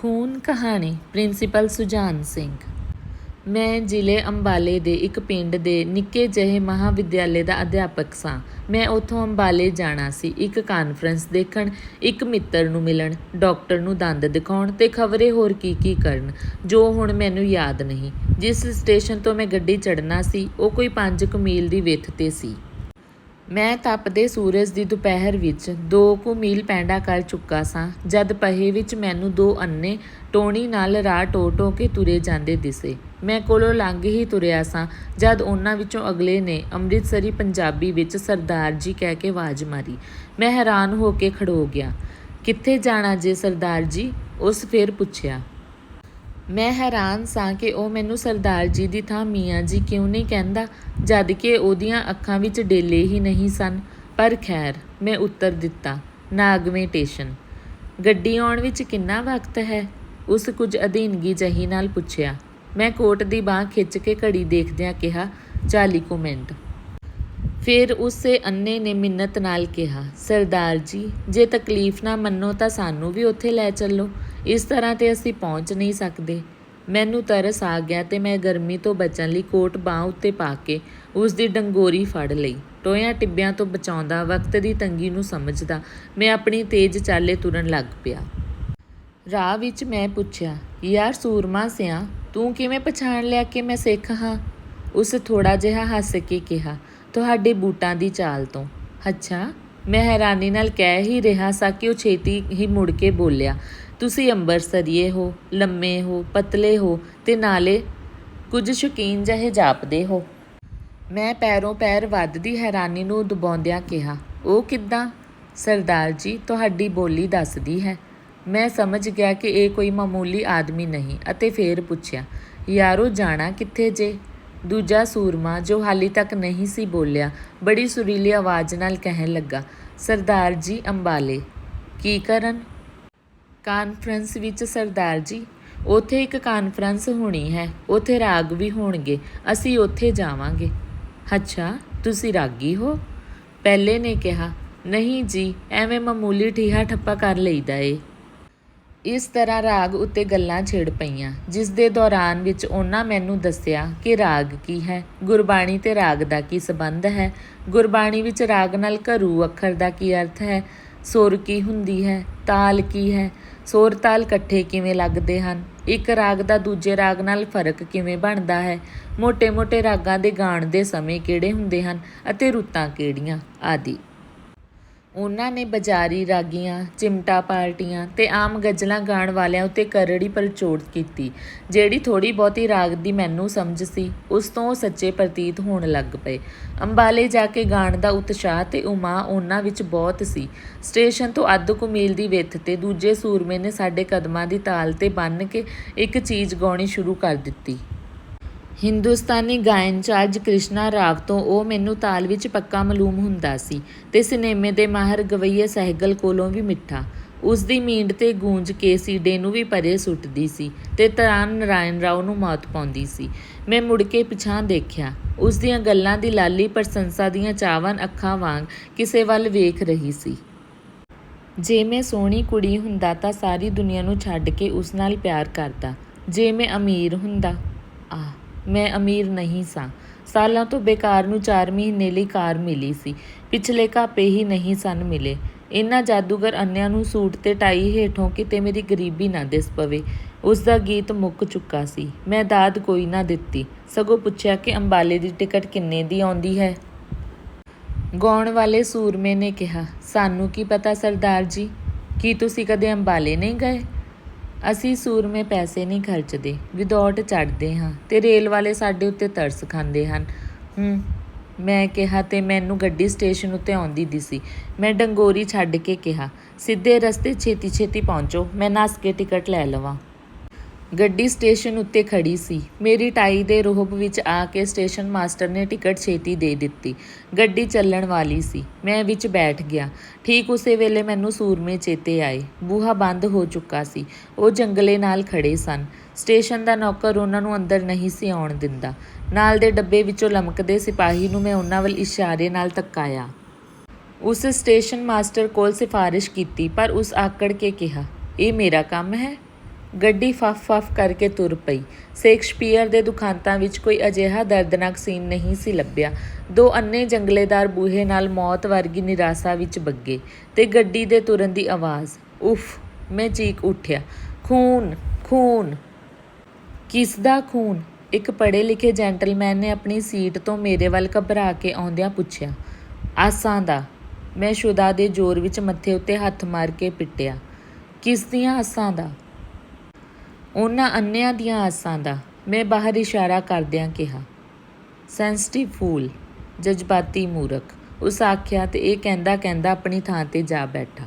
ਖੂਨ ਕਹਾਣੀ, ਪ੍ਰਿੰਸੀਪਲ ਸੁਜਾਨ ਸਿੰਘ। ਮੈਂ ਜ਼ਿਲ੍ਹੇ ਅੰਬਾਲੇ ਦੇ ਇੱਕ ਪਿੰਡ ਦੇ ਨਿੱਕੇ ਜਿਹੇ ਮਹਾਵਿਦਿਆਲੇ ਦਾ ਅਧਿਆਪਕ ਸਾਂ। ਮੈਂ ਉੱਥੋਂ ਅੰਬਾਲੇ ਜਾਣਾ ਸੀ, ਇੱਕ ਕਾਨਫਰੰਸ ਦੇਖਣ, ਇੱਕ ਮਿੱਤਰ ਨੂੰ ਮਿਲਣ ਡਾਕਟਰ ਨੂੰ ਦੰਦ ਦਿਖਾਉਣ ਤੇ ਖਬਰੇ ਹੋਰ ਕੀ ਕੀ ਕਰਨ, ਜੋ ਹੁਣ ਮੈਨੂੰ ਯਾਦ ਨਹੀਂ। ਜਿਸ ਸਟੇਸ਼ਨ ਤੋਂ ਮੈਂ ਗੱਡੀ ਚੜ੍ਹਨਾ ਸੀ, ਉਹ ਕੋਈ 5 ਮੀਲ ਦੀ ਵਿੱਥ ਤੇ ਸੀ। ਮੈਂ ਤਪਦੇ ਸੂਰਜ ਦੀ ਦੁਪਹਿਰ ਵਿੱਚ ਦੋ ਕੁ ਮੀਲ ਪੈਂਡਾ ਕਰ ਚੁੱਕਾ ਸਾਂ, ਜਦ ਪਹੇ ਵਿੱਚ ਮੈਨੂੰ ਦੋ ਅੰਨੇ ਟੋਣੀ ਨਾਲ ਰਾਹ ਟੋ ਟੋ ਕੇ ਤੁਰੇ ਜਾਂਦੇ ਦਿਸੇ। ਮੈਂ ਕੋਲੋਂ ਲੰਘ ਹੀ ਤੁਰਿਆ ਸਾਂ, ਜਦ ਉਹਨਾਂ ਵਿੱਚੋਂ ਅਗਲੇ ਨੇ ਅੰਮ੍ਰਿਤਸਰੀ ਪੰਜਾਬੀ ਵਿੱਚ ਸਰਦਾਰ ਜੀ ਕਹਿ ਕੇ ਆਵਾਜ਼ ਮਾਰੀ। ਮੈਂ ਹੈਰਾਨ ਹੋ ਕੇ ਖੜੋ ਗਿਆ। ਕਿੱਥੇ ਜਾਣਾ ਜੇ ਸਰਦਾਰ ਜੀ? ਉਸ ਫਿਰ ਪੁੱਛਿਆ। ਮੈਂ ਹੈਰਾਨ ਸਾਂ ਕਿ ਉਹ ਮੈਨੂੰ ਸਰਦਾਰ ਜੀ ਦੀ ਥਾਂ ਮੀਆਂ ਜੀ ਕਿਉਂ ਨਹੀਂ ਕਹਿੰਦਾ ਜਦ ਕਿ ਉਹਦੀਆਂ ਅੱਖਾਂ ਵਿੱਚ ਡੇਲੇ ਹੀ ਨਹੀਂ ਸਨ। ਪਰ ਖੈਰ, ਮੈਂ ਉੱਤਰ ਦਿੱਤਾ, ਨਾਗਵੇਂ ਟੇਸ਼ਨ। ਗੱਡੀ ਆਉਣ ਵਿੱਚ ਕਿੰਨਾ ਵਕਤ ਹੈ? ਉਸ ਕੁਝ ਅਧੀਨਗੀ ਜਹੀ ਨਾਲ ਪੁੱਛਿਆ। ਮੈਂ ਕੋਟ ਦੀ ਬਾਹ ਖਿੱਚ ਕੇ ਘੜੀ ਦੇਖਦਿਆਂ ਕਿਹਾ 40 ਕੁ ਮਿੰਟ। ਫਿਰ ਉਸੇ ਅੰਨੇ ਨੇ ਮਿੰਨਤ ਨਾਲ ਕਿਹਾ, ਸਰਦਾਰ ਜੀ, ਜੇ ਤਕਲੀਫ ਨਾ ਮੰਨੋ ਤਾਂ ਸਾਨੂੰ ਵੀ ਉੱਥੇ ਲੈ ਚੱਲੋ। ਇਸ ਤਰ੍ਹਾਂ ਤੇ ਅਸੀਂ ਪਹੁੰਚ ਨਹੀਂ ਸਕਦੇ। ਮੈਨੂੰ ਤਰਸ ਆ ਗਿਆ ਤੇ ਮੈਂ ਗਰਮੀ ਤੋਂ ਬਚਣ ਲਈ ਕੋਟ ਬਾਹ ਉੱਤੇ ਪਾ ਕੇ ਉਸ ਦੀ ਡੰਗੋਰੀ ਫੜ ਲਈ। ਟੋਇਆਂ ਟਿੱਬਿਆਂ ਤੋਂ ਬਚਾਉਂਦਾ, ਵਕਤ ਦੀ ਤੰਗੀ ਨੂੰ ਸਮਝਦਾ, ਮੈਂ ਆਪਣੀ ਤੇਜ਼ ਚਾਲੇ ਤੁਰਨ ਲੱਗ ਪਿਆ। ਰਾਹ ਵਿੱਚ ਮੈਂ ਪੁੱਛਿਆ, ਯਾਰ ਸੂਰਮਾ ਸਿਆ, ਤੂੰ ਕਿਵੇਂ ਪਛਾਣ ਲਿਆ ਕਿ ਮੈਂ ਸਿੱਖ ਹਾਂ? ਉਸ ਥੋੜਾ ਜਿਹਾ ਹੱਸ ਕੇ ਕਿਹਾ, ਤੁਹਾਡੇ ਬੂਟਾਂ ਦੀ ਚਾਲ ਤੋਂ। ਅੱਛਾ, ਮੈਂ ਹੈਰਾਨੀ ਨਾਲ ਕਹਿ ਹੀ ਰਿਹਾ ਸਾਂ ਕਿ ਉਹ ਛੇਤੀ ਹੀ ਮੁੜ ਕੇ ਬੋਲਿਆ ਤੁਸੀਂ ਅੰਬਰਸਰੀਏ ਹੋ, ਲੰਮੇ ਹੋ, ਪਤਲੇ ਹੋ ਤੇ ਨਾਲੇ ਕੁਝ ਸ਼ੌਕੀਨ ਜਿਹੇ ਜਾਪਦੇ ਹੋ। ਮੈਂ ਪੈਰੋਂ ਪੈਰ ਵੱਧਦੀ ਹੈਰਾਨੀ ਨੂੰ ਦਬਾਉਂਦਿਆਂ ਕਿਹਾ, ਉਹ ਕਿੱਦਾਂ? ਸਰਦਾਰ ਜੀ, ਤੁਹਾਡੀ ਬੋਲੀ ਦੱਸਦੀ ਹੈ। ਮੈਂ ਸਮਝ ਗਿਆ ਕਿ ਇਹ ਕੋਈ ਮਾਮੂਲੀ ਆਦਮੀ ਨਹੀਂ ਅਤੇ ਫੇਰ ਪੁੱਛਿਆ, ਯਾਰੋ, ਜਾਣਾ ਕਿੱਥੇ ਜੇ? ਦੂਜਾ ਸੂਰਮਾ, ਜੋ ਹਾਲੀ ਤੱਕ ਨਹੀਂ ਸੀ ਬੋਲਿਆ, ਬੜੀ ਸੁਰੀਲੀ ਆਵਾਜ਼ ਨਾਲ ਕਹਿਣ ਲੱਗਾ, ਸਰਦਾਰ ਜੀ, ਅੰਬਾਲੇ, ਕੀ ਕਰਨ? ਕਾਨਫਰੰਸ ਵਿੱਚ ਸਰਦਾਰ ਜੀ, ਉੱਥੇ ਇੱਕ ਕਾਨਫਰੰਸ ਹੋਣੀ ਹੈ, ਉੱਥੇ ਰਾਗ ਵੀ ਹੋਣਗੇ, ਅਸੀਂ ਉੱਥੇ ਜਾਵਾਂਗੇ। ਅੱਛਾ, ਤੁਸੀਂ ਰਾਗੀ ਹੋ? ਪਹਿਲੇ ਨੇ ਕਿਹਾ, ਨਹੀਂ ਜੀ, ਐਵੇਂ ਮਾਮੂਲੀ ਠੀਹਾ ਠੱਪਾ ਕਰ ਲਈਦਾ ਏ। ਇਸ ਤਰ੍ਹਾਂ ਰਾਗ ਉੱਤੇ ਗੱਲਾਂ ਛੇੜ ਪਈਆਂ, ਜਿਸ ਦੇ ਦੌਰਾਨ ਵਿੱਚ ਉਹਨਾਂ ਮੈਨੂੰ ਦੱਸਿਆ ਕਿ ਰਾਗ ਕੀ ਹੈ, ਗੁਰਬਾਣੀ ਤੇ ਰਾਗ ਦਾ ਕੀ ਸਬੰਧ ਹੈ, ਗੁਰਬਾਣੀ ਵਿੱਚ ਰਾਗ ਨਾਲ ਘਰੂ ਅੱਖਰ ਦਾ ਕੀ ਅਰਥ ਹੈ ਸੁਰ ਕੀ ਹੁੰਦੀ ਹੈ, ਤਾਲ ਕੀ ਹੈ, ਸੁਰ ਤਾਲ ਇਕੱਠੇ ਕਿਵੇਂ ਲੱਗਦੇ ਹਨ? ਇੱਕ ਰਾਗ ਦਾ ਦੂਜੇ ਰਾਗ ਨਾਲ ਫ਼ਰਕ ਕਿਵੇਂ ਬਣਦਾ ਹੈ? ਮੋٹے-ਮੋٹے ਰਾਗਾਂ ਦੇ ਗਾਣ ਦੇ ਸਮੇਂ ਕਿਹੜੇ ਹੁੰਦੇ ਹਨ ਅਤੇ ਰੁੱਤਾਂ ਕਿਹੜੀਆਂ? ਆਦਿ। ਉਹਨਾਂ ਨੇ ਬਾਜ਼ਾਰੀ ਰਾਗੀਆਂ, ਚਿਮਟਾ ਪਾਰਟੀਆਂ ਤੇ ਆਮ ਗਜ਼ਲਾਂ ਗਾਣ ਵਾਲਿਆਂ ਉੱਤੇ ਕਰੜੀ ਪਰਚੋੜ ਕੀਤੀ, ਜਿਹੜੀ ਥੋੜ੍ਹੀ ਬਹੁਤੀ ਰਾਗ ਦੀ ਮੈਨੂੰ ਸਮਝ ਸੀ, ਉਸ ਤੋਂ ਉਹ ਸੱਚੇ ਪ੍ਰਤੀਤ ਹੋਣ ਲੱਗ ਪਏ। ਅੰਬਾਲੇ ਜਾ ਕੇ ਗਾਣ ਦਾ ਉਤਸ਼ਾਹ ਤੇ ਉਮਾ ਉਹਨਾਂ ਵਿੱਚ ਬਹੁਤ ਸੀ। ਸਟੇਸ਼ਨ ਤੋਂ ਅੱਧ ਕੁ ਮੀਲ ਦੀ ਵਿੱਥ ਤੇ ਦੂਜੇ ਸੂਰਮੇ ਨੇ ਸਾਡੇ ਕਦਮਾਂ ਦੀ ਤਾਲ ਤੇ ਬੰਨ੍ਹ ਕੇ ਇੱਕ ਚੀਜ਼ ਗਾਉਣੀ ਸ਼ੁਰੂ ਕਰ ਦਿੱਤੀ। ਹਿੰਦੁਸਤਾਨੀ ਗਾਇਨ ਚਾਰਜ ਕ੍ਰਿਸ਼ਨਾ ਰਾਵ ਤੋਂ ਉਹ ਮੈਨੂੰ ਤਾਲ ਵਿੱਚ ਪੱਕਾ ਮਾਲੂਮ ਹੁੰਦਾ ਸੀ ਤੇ ਸਿਨੇਮੇ ਦੇ ਮਾਹਰ ਗਵਈਏ ਸਹਿਗਲ ਕੋਲੋਂ ਵੀ ਮਿੱਠਾ। ਉਸ ਦੀ ਮੀਂਡ ਤੇ ਗੂੰਜ ਕੇ ਸੀਡੇ ਨੂੰ ਵੀ ਪਰੇ ਸੁੱਟਦੀ ਸੀ ਤੇ ਤਰਾਨ ਨਰਾਇਣ ਰਾਓ ਨੂੰ ਮੌਤ ਪਾਉਂਦੀ ਸੀ। ਮੈਂ ਮੁੜ ਕੇ ਪਿਛਾਂ ਦੇਖਿਆ। ਉਸ ਦੀਆਂ ਗੱਲਾਂ ਦੀ ਲਾਲੀ ਪ੍ਰਸ਼ੰਸਾ ਦੀਆਂ ਚਾਵਨ ਅੱਖਾਂ ਵਾਂਗ ਕਿਸੇ ਵੱਲ ਵੇਖ ਰਹੀ ਸੀ। ਜੇ ਮੈਂ ਸੋਹਣੀ ਕੁੜੀ ਹੁੰਦਾ ਤਾਂ ਸਾਰੀ ਦੁਨੀਆ ਨੂੰ ਛੱਡ ਕੇ ਉਸ ਨਾਲ ਪਿਆਰ ਕਰਦਾ। ਜੇ ਮੈਂ ਅਮੀਰ ਹੁੰਦਾ ਆ ਮੈਂ ਅਮੀਰ ਨਹੀਂ ਸਾਂ। ਸਾਲਾਂ ਤੋਂ ਬੇਕਾਰ ਨੂੰ 4 ਮਹੀਨੇ ਲਈ ਕਾਰ ਮਿਲੀ ਸੀ। ਪਿਛਲੇ ਘਾਪੇ ਹੀ ਨਹੀਂ ਸਨ ਮਿਲੇ। ਇਹਨਾਂ ਜਾਦੂਗਰ ਅੰਨਿਆਂ ਨੂੰ ਸੂਟ ਤੇ ਟਾਈ ਹੇਠੋਂ ਕਿਤੇ ਮੇਰੀ ਗਰੀਬੀ ਨਾ ਦਿਸ ਪਵੇ। ਉਸ ਦਾ ਗੀਤ ਮੁੱਕ ਚੁੱਕਾ ਸੀ। ਮੈਂ ਦਾਦ ਕੋਈ ਨਾ ਦਿੱਤੀ। ਸਗੋਂ ਪੁੱਛਿਆ ਕਿ ਅੰਬਾਲੇ ਦੀ ਟਿਕਟ ਕਿੰਨੇ ਦੀ ਆਉਂਦੀ ਹੈ? ਗਾਉਣ ਵਾਲੇ ਸੂਰਮੇ ਨੇ ਕਿਹਾ, ਸਾਨੂੰ ਕੀ ਪਤਾ ਸਰਦਾਰ ਜੀ? ਕੀ ਤੁਸੀਂ ਕਦੇ ਅੰਬਾਲੇ ਨਹੀਂ ਗਏ? ਅਸੀਂ ਸੂਰਮੇ ਪੈਸੇ ਨਹੀਂ ਖਰਚਦੇ, ਵਿਦੌਟ ਚੜਦੇ ਹਾਂ ਤੇ ਰੇਲ ਵਾਲੇ ਸਾਡੇ ਉੱਤੇ ਤਰਸ ਖਾਂਦੇ ਹਨ। ਹੂੰ, ਮੈਂ ਕਿਹਾ ਤੇ ਮੈਨੂੰ ਗੱਡੀ ਸਟੇਸ਼ਨ ਉੱਤੇ ਆਉਂਦੀ ਦਿਸੀ ਮੈਂ ਡੰਗੋਰੀ ਛੱਡ ਕੇ ਕਿਹਾ, ਸਿੱਧੇ ਰਸਤੇ ਛੇਤੀ ਛੇਤੀ ਪਹੁੰਚੋ, ਮੈਂ ਨੱਸ ਕੇ ਟਿਕਟ ਲੈ ਲਵਾਂ। ਗੱਡੀ ਸਟੇਸ਼ਨ ਉੱਤੇ ਖੜੀ ਸੀ। ਮੇਰੀ ਟਾਈ ਦੇ ਰੋਹਬ ਵਿੱਚ ਆ ਕੇ ਸਟੇਸ਼ਨ ਮਾਸਟਰ ਨੇ ਟਿਕਟ ਛੇਤੀ ਦੇ ਦਿੱਤੀ। ਗੱਡੀ ਚੱਲਣ ਵਾਲੀ ਸੀ। ਮੈਂ ਵਿੱਚ ਬੈਠ ਗਿਆ। ਠੀਕ ਉਸੇ ਵੇਲੇ ਮੈਨੂੰ ਸੂਰਮੇ ਚੇਤੇ ਆਏ। ਬੂਹਾ ਬੰਦ ਹੋ ਚੁੱਕਾ ਸੀ। ਉਹ ਜੰਗਲੇ ਨਾਲ ਖੜੇ ਸਨ। ਸਟੇਸ਼ਨ ਦਾ ਨੌਕਰ ਉਹਨਾਂ ਨੂੰ ਅੰਦਰ ਨਹੀਂ ਸੀ ਆਉਣ ਦਿੰਦਾ। ਨਾਲ ਦੇ ਡੱਬੇ ਵਿੱਚੋਂ ਲਮਕਦੇ ਸਿਪਾਹੀ ਨੂੰ ਮੈਂ ਉਹਨਾਂ ਵੱਲ ਇਸ਼ਾਰੇ ਨਾਲ ਤੱਕਾਇਆ ਉਸ ਸਟੇਸ਼ਨ ਮਾਸਟਰ ਕੋਲ ਸਿਫਾਰਿਸ਼ ਕੀਤੀ, ਪਰ ਉਸ ਆਕੜ ਕੇ ਕਿਹਾ, ਇਹ ਮੇਰਾ ਕੰਮ ਹੈ? ਗੱਡੀ ਫੱਫ-ਫੱਫ ਕਰਕੇ ਤੁਰ ਪਈ। ਸ਼ੇਕਸਪੀਅਰ ਦੇ ਦੁਖਾਂਤਾਂ ਵਿੱਚ ਕੋਈ ਅਜਿਹਾ ਦਰਦਨਾਕ ਸੀਨ ਨਹੀਂ ਸੀ ਲੱਭਿਆ। ਦੋ ਅੰਨ੍ਹੇ ਜੰਗਲੇਦਾਰ ਬੂਹੇ ਨਾਲ ਮੌਤ ਵਰਗੀ ਨਿਰਾਸ਼ਾ ਵਿੱਚ ਬੱਗੇ, ਤੇ ਗੱਡੀ ਦੇ ਤੁਰਨ ਦੀ ਆਵਾਜ਼। "ਉਫ਼!" ਮੈਂ ਚੀਕ ਉੱਠਿਆ। "ਖ਼ੂਨ! ਖ਼ੂਨ!" "ਕਿਸਦਾ ਖ਼ੂਨ?" ਇੱਕ ਪੜ੍ਹੇ-ਲਿਖੇ ਜੈਂਟਲਮੈਨ ਨੇ ਆਪਣੀ ਸੀਟ ਤੋਂ ਮੇਰੇ ਵੱਲ ਘਬਰਾ ਕੇ ਆਉਂਦਿਆਂ ਪੁੱਛਿਆ। "ਆਸਾਂ ਦਾ!" ਮੈਂ ਸ਼ੁਦਾ ਦੇ ਜ਼ੋਰ ਵਿੱਚ ਮੱਥੇ ਉੱਤੇ ਹੱਥ ਮਾਰ ਕੇ ਪਿੱਟਿਆ। ਕਿਸ ਦੀਆਂ ਆਸਾਂ ਦਾ?" "ਉਹਨਾਂ ਅੰਨ੍ਹਿਆਂ ਦੀਆਂ ਆਸਾਂ ਦਾ," ਮੈਂ ਬਾਹਰ ਇਸ਼ਾਰਾ ਕਰਦਿਆਂ ਕਿਹਾ। "ਸੈਂਸਿਟਿਵ ਫੂਲ!" "ਜਜ਼ਬਾਤੀ ਮੂਰਖ!" ਉਸ ਆਖਿਆ ਤੇ ਇਹ ਕਹਿੰਦਾ-ਕਹਿੰਦਾ ਆਪਣੀ ਥਾਂ 'ਤੇ ਜਾ ਬੈਠਾ।